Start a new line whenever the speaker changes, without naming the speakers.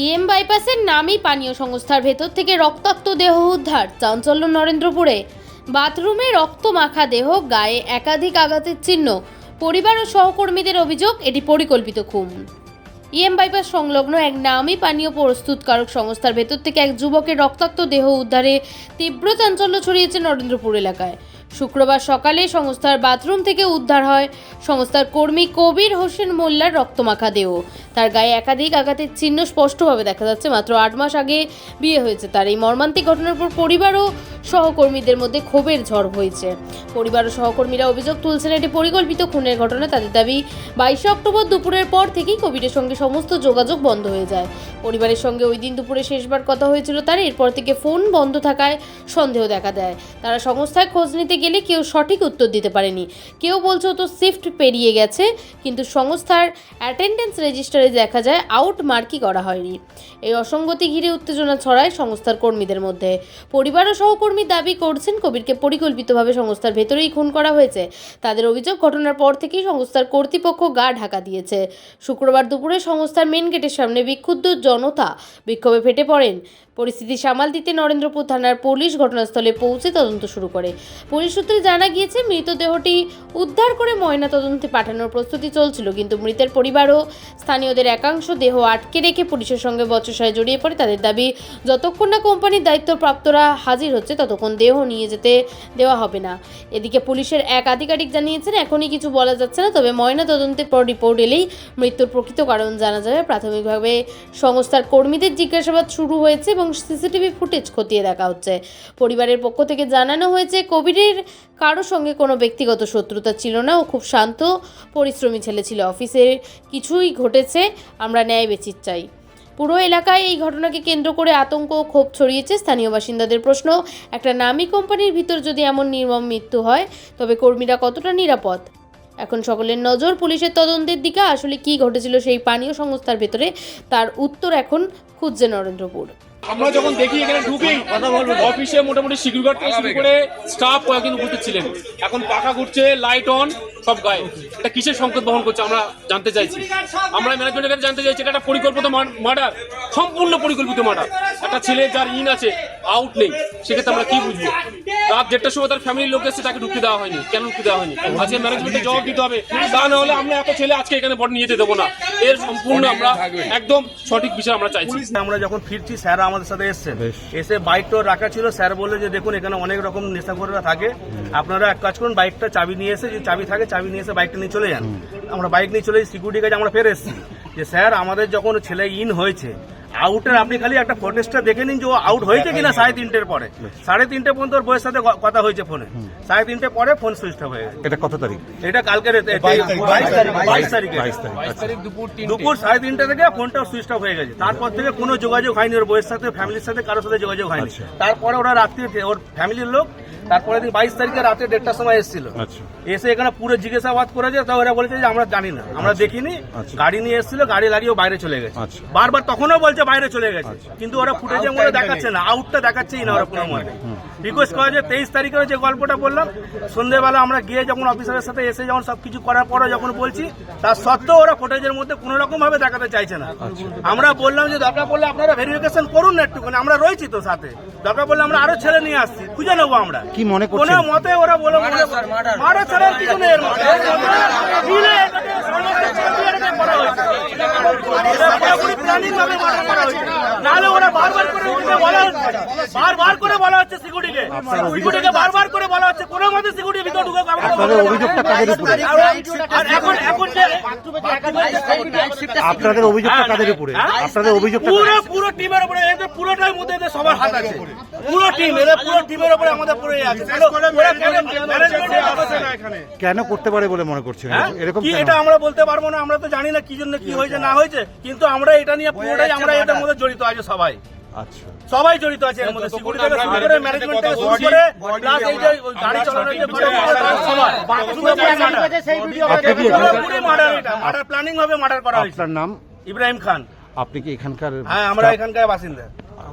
EM বাইপাসের নামই পানীয় সংস্থার ভেতর থেকে রক্তাক্ত দেহ উদ্ধার, চাঞ্চল্য নরেন্দ্রপুরে। বাথরুমে রক্ত মাখা দেহ, গায়ে একাধিক আঘাতের চিহ্ন। পরিবার ও সহকর্মীদের অভিযোগ, এটি পরিকল্পিত খুন। ইএম বাইপাস সংলগ্ন এক নামী পানীয় প্রস্তুতকারক সংস্থার ভেতর থেকে এক যুবকের রক্তাক্ত দেহ উদ্ধারে তীব্র চাঞ্চল্য ছড়িয়েছে নরেন্দ্রপুর এলাকায়। শুক্রবার সকালে সংস্থার বাথরুম থেকে উদ্ধার হয়। সংস্থার কর্মী কবির হোসেন মোল্লার রক্তমাখা দেহ। তার গায়ে একাধিক আঘাতের চিহ্ন স্পষ্টভাবে দেখা যাচ্ছে। মাত্র আট মাস আগে বিয়ে হয়েছে তার। এই মর্মান্তিক ঘটনার পর পরিবার ও সহকর্মীদের মধ্যে ক্ষোভের ঝড় হয়েছে পরিবার ও সহকর্মীরা অভিযোগ তুলছেন, এটি পরিকল্পিত খুনের ঘটনা। তাদের দাবি, বাইশে অক্টোবর দুপুরের পর থেকেই কবিরের সঙ্গে সমস্ত যোগাযোগ বন্ধ হয়ে যায়। পরিবারের সঙ্গে ওই দিন দুপুরে শেষবার কথা হয়েছিল তার, এরপর থেকে ফোন বন্ধ থাকায় সন্দেহ দেখা দেয়। তারা সংস্থায় খোঁজ নিতে গেলে কেউ সঠিক উত্তর দিতে পারেনি। কেউ বলছে তো শিফট পেরিয়ে গেছে, কিন্তু সংস্থার অ্যাটেন্ডেন্স রেজিস্টারে দেখা যায় আউট মার্কই করা হয়নি। এই অসঙ্গতি ঘিরে উত্তেজনা ছড়ায় সংস্থার কর্মীদের মধ্যে। পরিবার ও সহকর্মী দাবি করছেন, কবিরকে পরিকল্পিতভাবে সংস্থার ভেতরেই খুন করা হয়েছে। তাদের অভিযোগ, ঘটনার পর থেকেই সংস্থার কর্তৃপক্ষ গা ঢাকা দিয়েছে। শুক্রবার দুপুরে সংস্থার মেন গেটের সামনে বিক্ষুব্ধ জনতা বিক্ষোভে ফেটে পড়েন। পরিস্থিতি সামাল দিতে নরেন্দ্রপুর থানার পুলিশ ঘটনাস্থলে পৌঁছে তদন্ত শুরু করে। পুলিশ সূত্রে জানা গিয়েছে, মৃতদেহটি উদ্ধার করে ময়না তদন্তে পাঠানোর প্রস্তুতি চলছিল, কিন্তু মৃতের পরিবারও স্থানীয়দের একাংশ দেহ আটকে রেখে পুলিশের সঙ্গে বচসায় জড়িয়ে পড়ে। তাদের দাবি, যতক্ষণ না কোম্পানির দায়িত্বপ্রাপ্তরা হাজির হচ্ছে, ততক্ষণ দেহ নিয়ে যেতে দেওয়া হবে না। এদিকে পুলিশের এক আধিকারিক জানিয়েছেন, এখনই কিছু বলা যাচ্ছে না, তবে ময়না তদন্তের পর রিপোর্ট এলেই মৃত্যুর প্রকৃত কারণ জানা যাবে। প্রাথমিকভাবে সংস্থার কর্মীদের জিজ্ঞাসাবাদ শুরু হয়েছে এবং সিসিটিভি ফুটেজ খতিয়ে দেখা হচ্ছে। পরিবারের পক্ষ থেকে জানানো হয়েছে, কোভিডের কারোর সঙ্গে কোনো ব্যক্তিগত শত্রুতা ছিল না ও খুব শান্ত, পরিশ্রমী ছেলে ছিল। অফিসে কিছুই ঘটেছে, আমরা ন্যায় বেচিত চাই। পুরো এলাকায় এই ঘটনাকে কেন্দ্র করে আতঙ্ক ও ক্ষোভ ছড়িয়েছে স্থানীয় বাসিন্দাদের প্রশ্ন, একটা নামী কোম্পানির ভিতর যদি এমন নির্মম মৃত্যু হয়, তবে কর্মীরা কতটা নিরাপদ? এখন সকলের নজর পুলিশের তদন্তের দিকে। আসলে কি ঘটেছিল সেই পানীয় সংস্থার ভেতরে তার উত্তর এখন খুঁজছে নরেন্দ্রপুর।
আমরা যখন দেখি এখানে ঢুকেই অফিসে মোটামুটি সিকিউরিটি থেকে শুরু করে স্টাফ কয়েকজন উপস্থিত ছিলেন। এখন পাখা ঘুরছে লাইট অন সব গায়ে। এটা কিসের সংকেত বহন করছে আমরা জানতে চাইছি। আমরা ম্যানেজমেন্টের কাছে জানতে চাইছি এটা একটা পরিকল্পিত মার্ডার সম্পূর্ণ পরিকল্পিত মার্ডার একটা ছেলে যার ইন আছে আউট নেই সেক্ষেত্রে আমরা কি বুঝব? রাত দেড়টার সময় তার ফ্যামিলির লোক এসে তাকে ঢুকতে দেওয়া হয়নি। কেন ঢুকতে দেওয়া হয়নি? আজকে ম্যানেজমেন্টে জবাব দিতে হবে। তা না হলে আমরা এত ছেলে আজকে এখানে বডি নিয়ে যেতে দেবো না। এর সম্পূর্ণ আমরা একদম সঠিক বিষয় আমরা চাইছি।
আমরা যখন ফিরছি স্যার আমাদের সাথে এসছেন। এসে বাইকটা রাখা ছিল। স্যার বলল যে দেখুন এখানে অনেক রকম নেশাখোররা থাকে। আপনারা এক কাজ করুন বাইকটা চাবি নিয়ে এসে যে চাবি থাকে চাবি নিয়ে এসে বাইকটা নিয়ে চলে যান। আমরা বাইক নিয়ে চলে সিকিউরিটি কাছে আমরা ফের এসেছি। যে স্যার আমাদের যখন ছেলে ইন হয়েছে আউটের আপনি খালি একটা ফোটেজটা দেখে নিন যে ও আউট হয়েছে কিনা সাড়ে তিনটের পরে। সাড়ে তিনটে পর্যন্ত ওর বইয়ের সাথে কথা হয়েছে ফোনে সাড়ে তিনটে পরে ফোন সুইচ অফ হয়ে গেছে।
এটা কত তারিখ?
এটা কালকের বাইশ তারিখ। দুপুর সাড়ে তিনটে থেকে ফোনটা সুইচ অফ হয়ে গেছে। তারপর থেকে কোনো যোগাযোগ হয়নি ওর বইয়ের সাথে ফ্যামিলির সাথে কারোর সাথে যোগাযোগ হয়নি।
আচ্ছা।
তারপরে ওরা রাত্রি ওর ফ্যামিলির লোক তারপরে দিন বাইশ তারিখে রাতে দেড়টার সময় এসেছিল।
আচ্ছা।
এসে এখানে পুরো জিজ্ঞাসাবাদ করেছে তো ওরা বলেছে যে আমরা জানি না আমরা দেখিনি
আচ্ছা।
গাড়ি নিয়ে এসেছিল গাড়ি লাগিয়ে বাইরে চলে গেছে।
আচ্ছা।
বারবার তখনও বলছে বাইরে চলে গেছে কিন্তু ওরা ফুটেজে মধ্যে দেখাচ্ছে না আউটটা দেখাচ্ছেই না ওরা কোনো মতে। রিকোয়েস্ট করে যে তেইশ তারিখের যে গল্পটা বললাম সন্ধ্যেবেলা আমরা গিয়ে যখন অফিসারের সাথে এসে যখন সব কিছু করার পরে যখন বলছি তার সত্ত্বেও ওরা ফুটেজের মধ্যে কোনো রকম ভাবে দেখাতে চাইছে না। আমরা বললাম যে দরকার পড়লে আপনারা ভেরিফিকেশন করুন না একটুখানি আমরা রয়েছি তো সাথে। দরকার পড়লে আমরা আরও ছেলে নিয়ে আসছি খুঁজে নেব আমরা।
কি মনে
কোনো
করছেন
মতে ওরা বলে কিছু নেই মিলে করা। নাহলে ওরা বারবার বলা হচ্ছে। বারবার করে বলা হচ্ছে সিকিউরিটিকে। সিকিউরিটিকে বারবার করে বলা হচ্ছে। কোনো মতে সিকিউরিটি ভিতরে ঢুকে কামড়
আপনাদের অভিযোগটা কাদের উপরে?
আর এখন এখন যে
আপনাদের অভিযোগটা কাদের উপরে?
হ্যাঁ?
আপনাদের অভিযোগটা
পুরো পুরো টিমের উপরে এদের পুরোটার মধ্যে এদের সবার হাত আছে। পুরো টিম এদের পুরো টিমের উপরে আমাদের পুরো ইয়ে আছে। কেন
করতে পারে বলে মনে করছেন?
হ্যাঁ?
এরকম
কি এটা আমরা বলতে পারব না আমরা তো জানি না কি জন্য কি হয়েছে না হয়েছে কিন্তু আমরা এটা নিয়ে পুরোটাই আমরা এটার মধ্যে জড়িত আছে সবাই। সবাই জড়িত আছে এর মধ্যে। সিকিউরিটি থেকে শুরু করে ম্যানেজমেন্ট থেকে শুরু করে প্লাস এই যে গাড়ি চালানোর যে পুরো মার্ডার
আপনি কি
পুরো মার্ডার এটা। মার্ডার প্ল্যানিং হবে মার্ডার করা হয়েছে।
আপনার নাম?
ইব্রাহিম খান।
আপনি কি এখানকার
হ্যাঁ আমরা এখানকার বাসিন্দা।